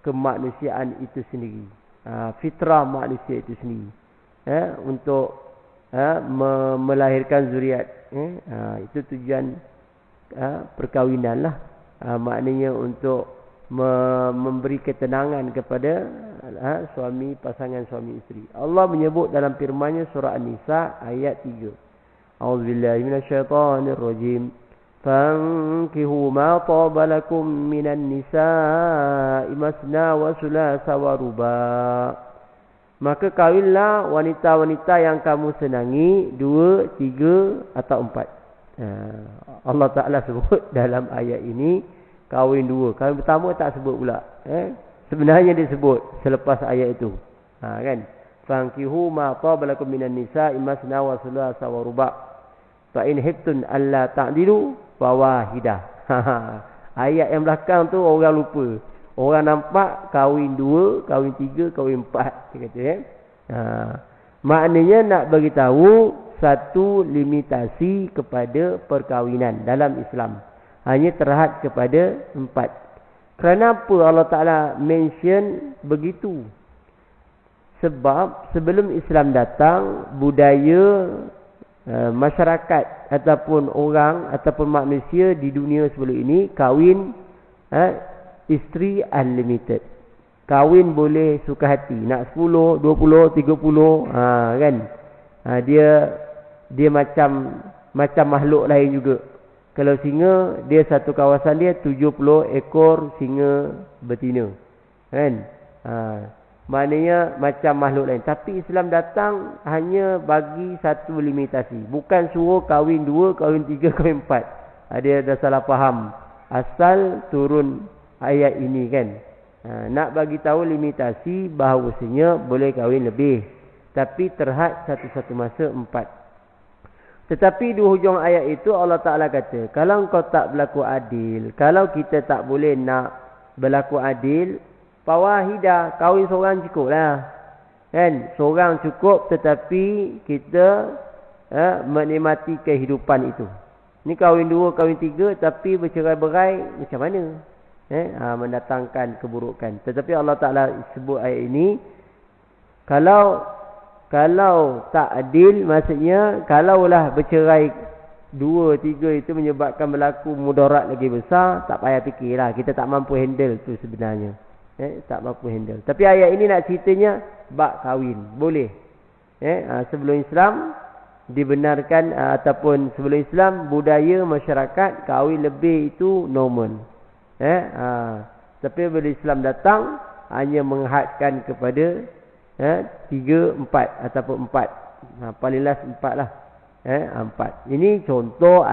kemanusiaan itu sendiri. Ha, fitrah manusia itu sendiri. Eh, untuk eh, melahirkan zuriat. Eh, ha, itu tujuan ha, perkahwinan lah. Ha, maknanya untuk memberi ketenangan kepada ha, suami pasangan suami isteri. Allah menyebut dalam firman-Nya surah An-Nisa ayat 3. A'udzubillahi minasyaitonirrajim. Fankihu taba lakum minan nisa'i masna wa sulasa wa ruba. Maka kawinlah wanita-wanita yang kamu senangi dua, tiga atau empat. Ha, Allah Ta'ala sebut dalam ayat ini kahwin dua. Kahwin pertama tak sebut pula. Eh? Sebenarnya dia sebut selepas ayat itu. Ha, kan? Fankihu ma tabalakum minan nisa imasna wa sulasa wa ruba. Fa in hiftun alla ta'dilu fa wahidah. Ha. ayat yang belakang tu orang lupa. Orang nampak kahwin dua, kahwin tiga, kahwin empat. Dia kata, eh? ha. Maknanya nak bagi tahu satu limitasi kepada perkahwinan dalam Islam hanya terhad kepada empat. Kenapa Allah Ta'ala mention begitu? Sebab sebelum Islam datang, budaya uh, masyarakat ataupun orang ataupun manusia di dunia sebelum ini kahwin uh, isteri unlimited. Kahwin boleh suka hati. Nak 10, 20, 30, ha, kan? Ha, dia dia macam macam makhluk lain juga. Kalau singa, dia satu kawasan dia 70 ekor singa betina. Kan? Ha, maknanya macam makhluk lain. Tapi Islam datang hanya bagi satu limitasi. Bukan suruh kahwin dua, kahwin tiga, kahwin empat. Ha, dia dah salah faham. Asal turun ayat ini kan. Ha, nak bagi tahu limitasi bahawasanya boleh kahwin lebih. Tapi terhad satu-satu masa empat. Tetapi di hujung ayat itu Allah Ta'ala kata, kalau kau tak berlaku adil, kalau kita tak boleh nak berlaku adil, pawahidah, kahwin seorang cukup lah. Kan? Seorang cukup tetapi kita eh, menikmati kehidupan itu. Ni kahwin dua, kahwin tiga tapi bercerai-berai macam mana? Eh, ha, mendatangkan keburukan. Tetapi Allah Ta'ala sebut ayat ini, kalau kalau tak adil maksudnya kalaulah bercerai dua tiga itu menyebabkan berlaku mudarat lagi besar tak payah fikirlah kita tak mampu handle tu sebenarnya eh tak mampu handle tapi ayat ini nak ceritanya bak kahwin boleh eh ha, sebelum Islam dibenarkan ha, ataupun sebelum Islam budaya masyarakat kahwin lebih itu normal eh ha, tapi bila Islam datang hanya menghadkan kepada eh, tiga, empat ataupun empat. Ha, paling last empat lah. Eh, empat. Ini contoh